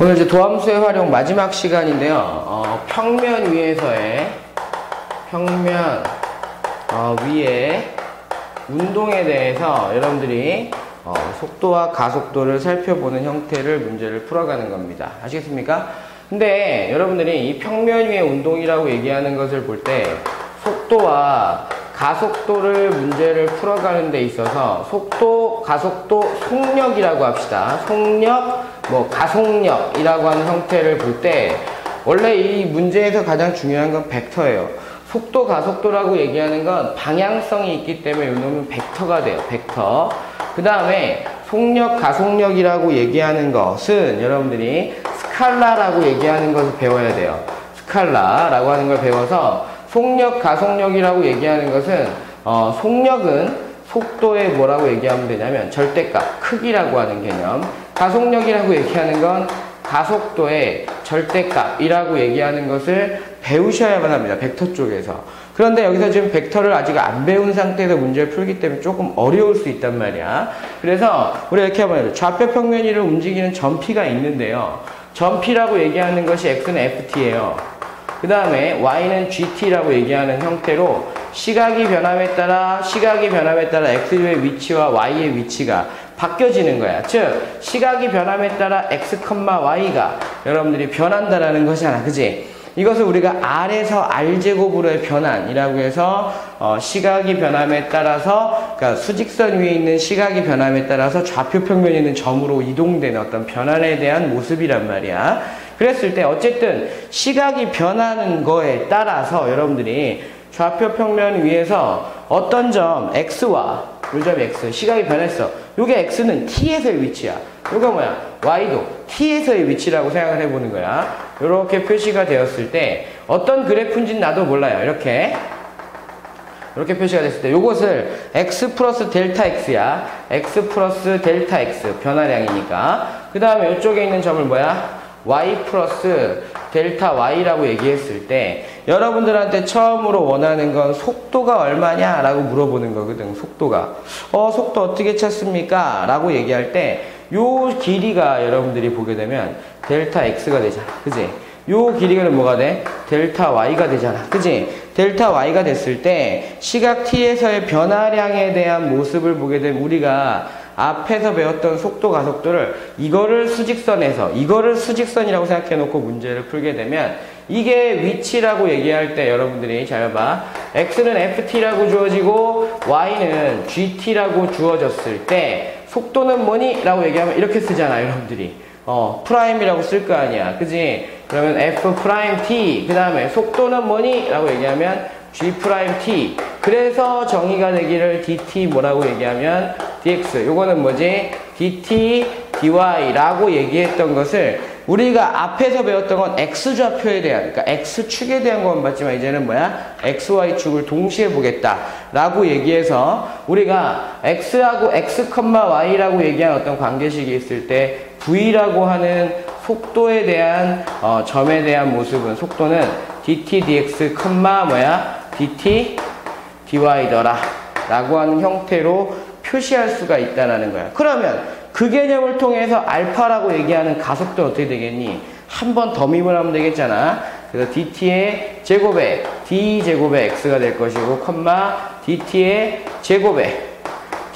오늘 이제 도함수의 활용 마지막 시간인데요. 어, 평면 위에서의 평면 어, 위에 운동에 대해서 여러분들이 어, 속도와 가속도를 살펴보는 형태를 문제를 풀어가는 겁니다. 아시겠습니까? 근데 여러분들이 이 평면 위의 운동이라고 얘기하는 것을 볼 때 속도와 가속도를 문제를 풀어가는 데 있어서 속도, 가속도, 속력이라고 합시다. 속력, 뭐 가속력이라고 하는 형태를 볼 때 원래 이 문제에서 가장 중요한 건 벡터예요. 속도, 가속도라고 얘기하는 건 방향성이 있기 때문에 이놈은 벡터가 돼요. 벡터. 그 다음에 속력, 가속력이라고 얘기하는 것은 여러분들이 스칼라라고 얘기하는 것을 배워야 돼요. 스칼라라고 하는 걸 배워서 속력, 가속력이라고 얘기하는 것은 어, 속력은 속도에 뭐라고 얘기하면 되냐면 절대값, 크기라고 하는 개념. 가속력이라고 얘기하는 건 가속도의 절대값이라고 얘기하는 것을 배우셔야만 합니다. 벡터 쪽에서. 그런데 여기서 지금 벡터를 아직 안 배운 상태에서 문제를 풀기 때문에 조금 어려울 수 있단 말이야. 그래서 우리 이렇게 한번 해요. 좌표 평면 위를 움직이는 점피가 있는데요. 점피라고 얘기하는 것이 x는 ft예요. 그 다음에 y는 gt라고 얘기하는 형태로 시각이 변함에 따라 시각이 변함에 따라 x의 위치와 y의 위치가 바뀌어지는 거야. 즉 시각이 변함에 따라 x, y가 여러분들이 변한다라는 것이잖아. 그지? 이것을 우리가 R에서 R제곱으로의 변환이라고 해서 어, 시각이 변함에 따라서 그러니까 수직선 위에 있는 시각이 변함에 따라서 좌표 평면에 있는 점으로 이동되는 어떤 변환에 대한 모습이란 말이야. 그랬을 때 어쨌든 시각이 변하는 거에 따라서 여러분들이 좌표 평면 위에서 어떤 점 x와 요점 x 시각이 변했어. 요게 x는 t에서의 위치야. 요가 뭐야? y도 t에서의 위치라고 생각을 해보는 거야. 이렇게 표시가 되었을 때 어떤 그래프인지는 나도 몰라요. 이렇게 이렇게 표시가 됐을 때 이것을 x 플러스 델타 x야. x 플러스 델타 x 변화량이니까 그 다음에 이쪽에 있는 점을 뭐야? Y 플러스 델타 y라고 얘기했을 때 여러분들한테 처음으로 원하는 건 속도가 얼마냐 라고 물어보는 거거든 속도가. 어 속도 어떻게 찾습니까? 라고 얘기할 때 요 길이가 여러분들이 보게 되면 델타 x가 되잖아 그지? 요 길이가 뭐가 돼? 델타 y가 되잖아 그지? 델타 y가 됐을 때 시각 t에서의 변화량에 대한 모습을 보게 되면 우리가 앞에서 배웠던 속도 가속도를 이거를 수직선에서 이거를 수직선이라고 생각해 놓고 문제를 풀게 되면 이게 위치라고 얘기할 때 여러분들이 잘 봐. x는 ft라고 주어지고 y는 gt라고 주어졌을 때 속도는 뭐니? 라고 얘기하면 이렇게 쓰잖아 여러분들이. 어, 프라임이라고 쓸 거 아니야. 그지? 그러면 f 프라임 t 그 다음에 속도는 뭐니? 라고 얘기하면 g 프라임 t 그래서 정의가 되기를 dt 뭐라고 얘기하면 dx 요거는 뭐지? dt dy라고 얘기했던 것을 우리가 앞에서 배웠던 건 x좌표에 대한 그러니까 x축에 대한 것만 봤지만 이제는 뭐야? xy축을 동시에 보겠다 라고 얘기해서 우리가 x하고 x, y라고 얘기한 어떤 관계식이 있을 때 v라고 하는 속도에 대한 어, 점에 대한 모습은 속도는 dt dx, 뭐야? dt dy더라 라고 하는 형태로 표시할 수가 있다는 거야. 그러면 그 개념을 통해서 알파라고 얘기하는 가속도 어떻게 되겠니? 한 번 더밈을 하면 되겠잖아. 그래서 dt의 제곱에 d 제곱의 x가 될 것이고 컴마 dt의 제곱에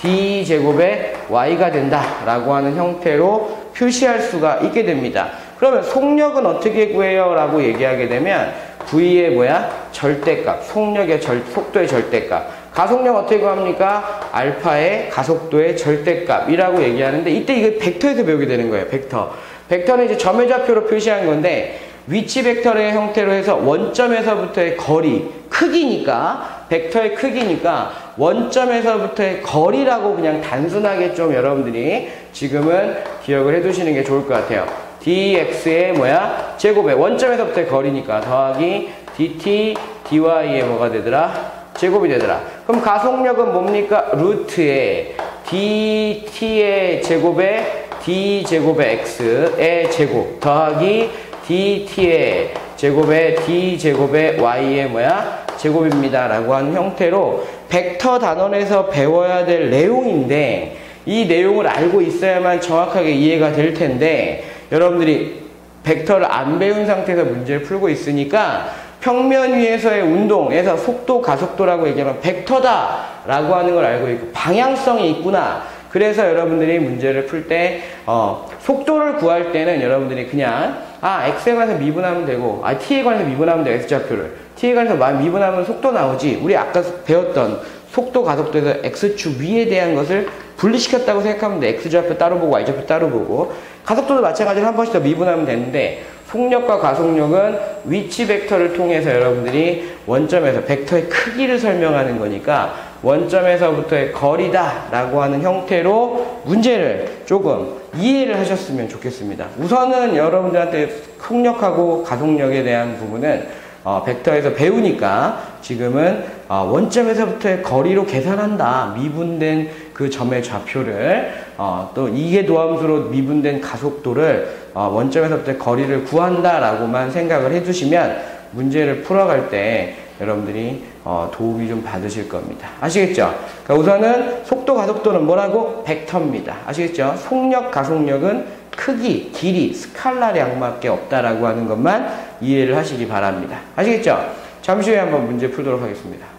d 제곱의 y가 된다라고 하는 형태로 표시할 수가 있게 됩니다. 그러면 속력은 어떻게 구해요? 라고 얘기하게 되면 V의 뭐야? 절대값, 속력의 절, 속도의 절대값. 가속력 어떻게 구합니까? 알파의 가속도의 절대값이라고 얘기하는데 이때 이거 벡터에서 배우게 되는 거예요. 벡터. 벡터는 이제 점의 좌표로 표시한 건데 위치 벡터의 형태로 해서 원점에서부터의 거리, 크기니까 벡터의 크기니까 원점에서부터의 거리라고 그냥 단순하게 좀 여러분들이 지금은 기억을 해두시는 게 좋을 것 같아요. dx의 뭐야? 제곱의 원점에서부터의 거리니까 더하기 dt dy의 뭐가 되더라? 제곱이 되더라. 그럼 가속력은 뭡니까? 루트에 dt의 제곱에 d 제곱의 x의 제곱 더하기 dt의 제곱에 d 제곱의 y의 뭐야? 제곱입니다. 라고 하는 형태로 벡터 단원에서 배워야 될 내용인데 이 내용을 알고 있어야만 정확하게 이해가 될 텐데 여러분들이 벡터를 안 배운 상태에서 문제를 풀고 있으니까 평면 위에서의 운동에서 속도, 가속도라고 얘기하면 벡터다라고 하는 걸 알고 있고 방향성이 있구나. 그래서 여러분들이 문제를 풀때 어, 속도를 구할 때는 여러분들이 그냥 아 x에 관해서 미분하면 되고 아 t에 관해서 미분하면 돼 x좌표를. T에 관해서 미분하면 속도 나오지. 우리 아까 배웠던 속도 가속도에서 x축 위에 대한 것을 분리시켰다고 생각하면 돼. X좌표 따로 보고 y좌표 따로 보고. 가속도도 마찬가지로 한 번씩 더 미분하면 되는데 속력과 가속력은 위치 벡터를 통해서 여러분들이 원점에서 벡터의 크기를 설명하는 거니까 원점에서부터의 거리다 라고 하는 형태로 문제를 조금 이해를 하셨으면 좋겠습니다. 우선은 여러분들한테 속력하고 가속력에 대한 부분은 어, 벡터에서 배우니까 지금은 어, 원점에서부터의 거리로 계산한다. 미분된 그 점의 좌표를 어, 또 이게 도함수로 미분된 가속도를 어, 원점에서부터의 거리를 구한다라고만 생각을 해주시면 문제를 풀어갈 때 여러분들이 어, 도움이 좀 받으실 겁니다. 아시겠죠? 그러니까 우선은 속도 가속도는 뭐라고? 벡터입니다. 아시겠죠? 속력 가속력은 크기, 길이, 스칼라량밖에 없다라고 하는 것만 이해를 하시기 바랍니다. 아시겠죠? 잠시 후에 한번 문제 풀도록 하겠습니다.